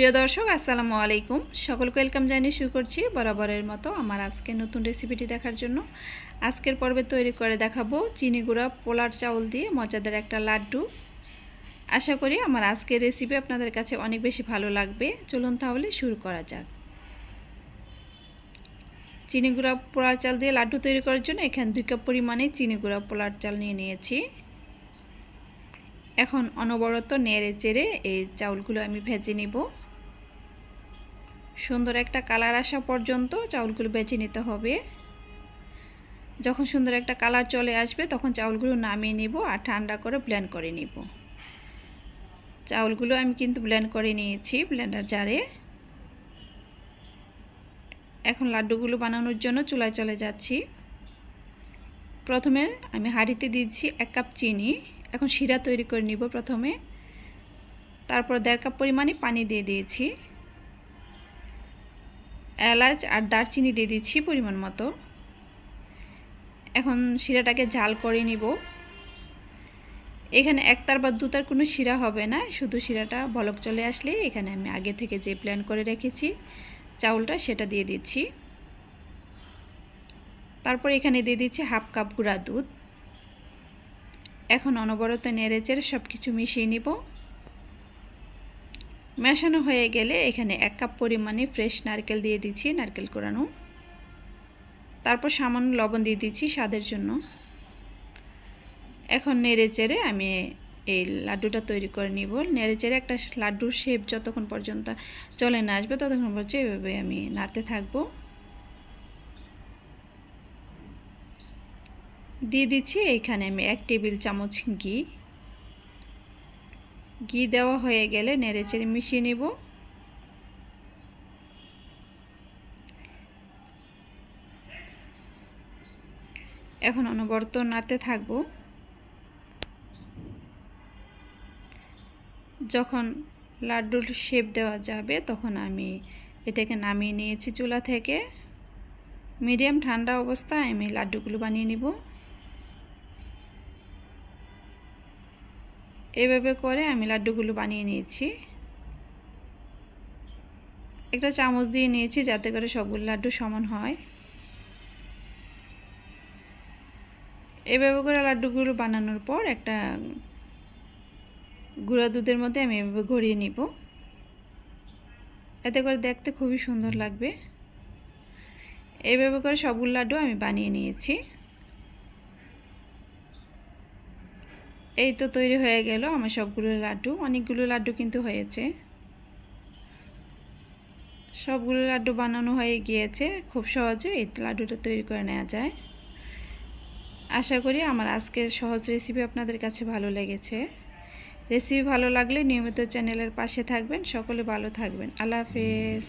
প্রিয় দর্শক, আসসালামু আলাইকুম। সকলকে ওয়েলকাম জানিয়ে শুরু করছি বরাবরের মতো আমার আজকে নতুন রেসিপিটি দেখার জন্য। আজকের পর্বে তৈরি করে দেখাবো চিনি গুঁড়া, পোলার চাউল দিয়ে মজাদার একটা লাড্ডু। আশা করি আমার আজকের রেসিপি আপনাদের কাছে অনেক বেশি ভালো লাগবে। চলুন তাহলে শুরু করা যাক। চিনি গুঁড়া, পোলার চাল দিয়ে লাড্ডু তৈরি করার জন্য এখানে দুই কাপ পরিমাণে চিনি গুঁড়া, পোলার চাল নিয়ে নিয়েছি। এখন অনবরত নেড়ে চেড়ে এই চাউলগুলো আমি ভেজে নিব। সুন্দর একটা কালার আসা পর্যন্ত চাউলগুলো বেছে নিতে হবে। যখন সুন্দর একটা কালার চলে আসবে, তখন চাউলগুলো নামিয়ে নিব আর ঠান্ডা করে ব্লেন্ড করে নিব। চাউলগুলো আমি কিন্তু ব্লেন্ড করে নিয়েছি ব্লেন্ডার জারে। এখন লাড্ডুগুলো বানানোর জন্য চুলায় চলে যাচ্ছি। প্রথমে আমি হাঁড়িতে দিচ্ছি এক কাপ চিনি। এখন শিরা তৈরি করে নিব প্রথমে। তারপর দেড় কাপ পরিমাণে পানি দিয়ে দিয়েছি। এলাচ আর দারচিনি দিয়ে দিচ্ছি পরিমাণ মতো। এখন শিরাটাকে জাল করে নিব। এখানে একতার বা দুতার কোনো শিরা হবে না, শুধু শিরাটা বলক চলে আসলে এখানে আমি আগে থেকে যে প্ল্যান করে রেখেছি, চাউলটা সেটা দিয়ে দিচ্ছি। তারপর এখানে দিয়ে দিচ্ছি হাফ কাপ গুঁড়া দুধ। এখন অনবরত নেড়ে চেড়ে সব কিছু মিশিয়ে নিব। মেশানো হয়ে গেলে এখানে এক কাপ পরিমাণে ফ্রেশ নারকেল দিয়ে দিচ্ছি, নারকেল কোরানো। তারপর সামান্য লবণ দিয়ে দিচ্ছি স্বাদের জন্য। এখন নেড়ে চেড়ে আমি এই লাড্ডুটা তৈরি করে নিব। নেড়ে চেড়ে একটা লাড্ডুর শেপ যতক্ষণ পর্যন্ত চলে না আসবে, ততক্ষণ পর্যন্ত এভাবে আমি নাড়তে থাকব। দিয়ে দিচ্ছি এইখানে আমি এক টেবিল চামচ ঘি। ঘি দেওয়া হয়ে গেলে নেড়ে চেড়ে মিশিয়ে নেব। এখন অনবরত নাড়তে থাকব। যখন লাড্ডুর শেপ দেওয়া যাবে, তখন আমি এটাকে নামিয়ে নিয়েছি চুলা থেকে। মিডিয়াম ঠান্ডা অবস্থায় আমি লাড্ডুগুলো বানিয়ে নিব। এভাবে করে আমি লাড্ডুগুলো বানিয়ে নিয়েছি। একটা চামচ দিয়ে নিয়েছি যাতে করে সবগুলো লাড্ডু সমান হয়। এভাবে করে লাড্ডুগুলো বানানোর পর একটা গুঁড়া দুধের মধ্যে আমি এভাবে গড়িয়ে নিব। এতে করে দেখতে খুবই সুন্দর লাগবে। এভাবে করে সবগুলো লাড্ডু আমি বানিয়ে নিয়েছি। এই তো তৈরি হয়ে গেল আমার সবগুলো লাড্ডু। অনেকগুলো লাড্ডু কিন্তু হয়েছে। সবগুলো লাড্ডু বানানো হয়ে গিয়েছে। খুব সহজে এই লাড্ডুটা তৈরি করে নেওয়া যায়। আশা করি আমার আজকের সহজ রেসিপি আপনাদের কাছে ভালো লেগেছে। রেসিপি ভালো লাগলে নিয়মিত চ্যানেলের পাশে থাকবেন। সকলে ভালো থাকবেন। আল্লাহ হাফেজ।